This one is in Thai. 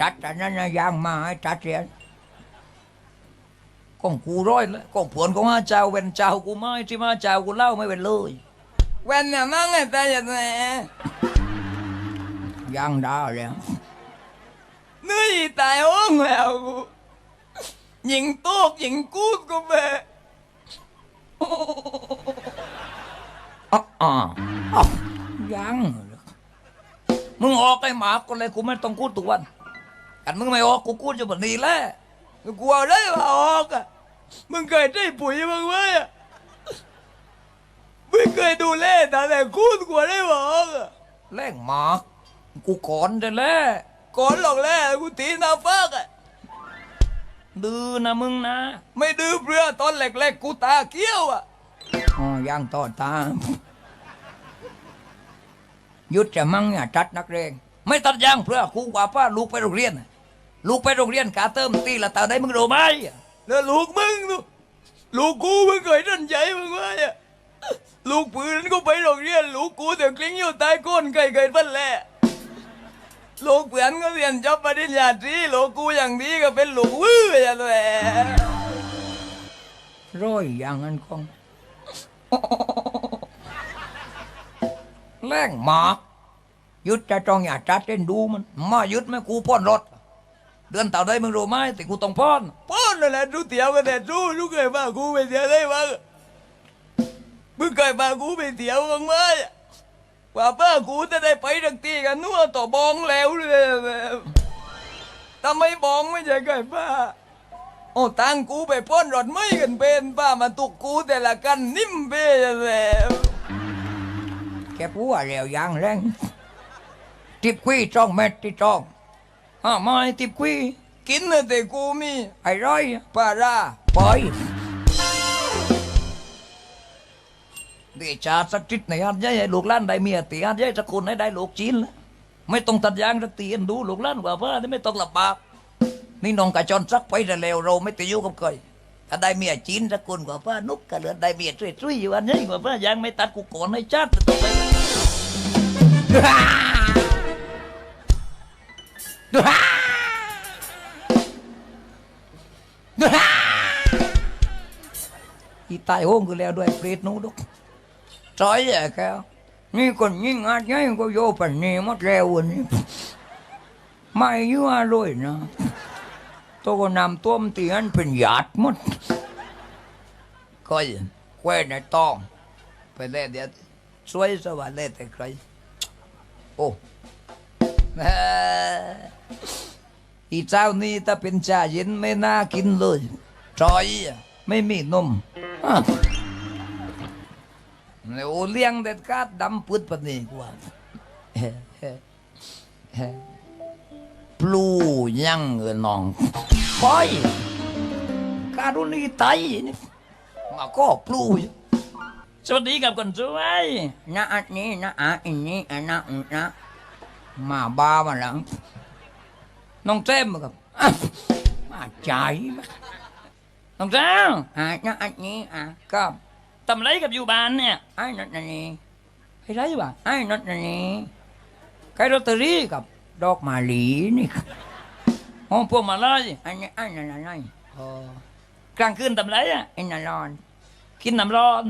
จัดอันนั้นนะยางมาให้จัดเรียนกองกูร้อยแล้วกองผวนของอาเจ้าเว้นเจ้ากูไม่ที่มาเจ้ากูเล่าไม่เป็นเลยเว้นน่ะมั่งไอ้แต่ยังไงยังได้แล้วนี่ตายห้องแล้วกูยิงตูกยิงกูดกูไปอ๋ออ๋ออ๋อยังเหรอมึงออกไอ้หมาก็เลยกูไม่ต้องกูดทุกวัน กันมึงไม่ออกกูกูดจะแบบนี้แหละกูเอาได้ว่าออกอะมึงเคยได้ปุ๋ยบ้งไหมมึงเคยดูแลแต่แต่กูดกูได้ว่าออกอะแรงหมากูก่อนจะแล้ก่อนหรอกแล้กูตีน้าฟากอะดื้อนะมึงนะ ไม่ดื้อเพื่อตอนเล็กๆกูตาเกี้ยวอะอ๋อยังต่อตายุดจะมั่งเนี่ยจัดนักเรียนไม่ตัดยางเพื่อคูกว่าป้าลูกไปโรงเรียน ลูกไปโรงเรียนกาเติมตีละตาได้มึงรู้ไหมแล้วลูกมึง ลูกลูกกูมึงเคยดันใจมึงไว้อะลูกปืนก็ไปโรงเรียน ลูกกูแต่กลิ้งอยู่ใต้ก้นไก่ไก่พันแหละลูกเพื่อนก็เรียนจบปริญญาตรีลูกกูอย่างนี้ก็เป็นลูกวื้ออย่างแหละร้อยอย่างนั้นคงแรงหมากยุดจะจองอย่าจัดเล่นดูมันมายุดไหมกูพ่นรถ เดือนต่อได้มึงรู้ไหมแต่กูต้องพ่นพ่นนั่นแหละดูเตียวกันแต่ดูลูกเคยมากูไปเที่ยวได้บ้างมึงเคยมากูไปเที่ยวบ้างไหมว่าป้ากูจะได้ไปดังตีกันนัวต่อบองแล้วเลยทำไมบองไม่ใช่เคยป้าโอ้ตังกูไปพ่นรถไม่กันเป็นป้ามาตุกกูแต่ละกันนิ่มเบ้แล้วแกพูดอะไรวยังแรงติบคุยจ้องเม็ดที่จ้อง ห้าไม้ติบคุยกินนะแต่กูมีไอ้ร้อยปลาราปอยเดชาสักจิตในอันใหญ่ให้ลูกหล้านได้เมียตีอันใหญ่สักคนให้ได้ลูกจีนละไม่ต้องตัดยางสักตีอันดูลูกหล้านกว่าพ่อไม่ต้องลำบากนี่น้องกระจรสักไปแต่เร็วเราไม่ติดอยู่กับใครถ้าได้เมียจีนสักคนกว่าพ่อนุกก็เหลือได้เมียช่วยๆอยู่อันนี้กว่าพ่อยังไม่ตัดกูโกนให้ชาติต่อไป อีตายโหงกูแล้วด้วยเปรตนู้ดุกจอยแย่แกวนี่คนยิ่งอาจยัยก็โยปันนี่หมดแล้ววันนี้ไม่ยั่วเลยนะตัวก็นำต้มตีอันเป็นหยาดหมดก็ยังแควนในตอง ไปเล่เดี๋ยวช่วยสวัสดิ์เล่แต่ใครโอ้แม่ อีเจ้านี่ถ้าเป็นชาเย็นไม่น่ากินเลยจอยอะไม่มีนมฮะแล้วเลี้ยงเด็ดขาดดำปืดปานนี้กว่าเฮ้เฮ้เฮ้ปลูยังเงินน้องปอยการุณีไตนี่มาก็ปลูอยู่สวัสดีกับคนสวยนะอันนี้นะอะอันนี้อันนะอันนะมาบ้ามาหลัง น้องเต้มกับอะมาใจมาน้องเจ้าอะนะอันนี้อะก็ทำไรกับอยู่บ้านเนี่ยไอ้นั่นนี่ไอ้ไรวะไอ้นั่นนี่ไก่ลอตเตอรี่กับดอกมาลีนี่ห้องพวงมาลัยอันนี้อันนั้นอะไรอ๋อกลางคืนทำไรอะไอ้นั่นนอนกินน้ำร้อน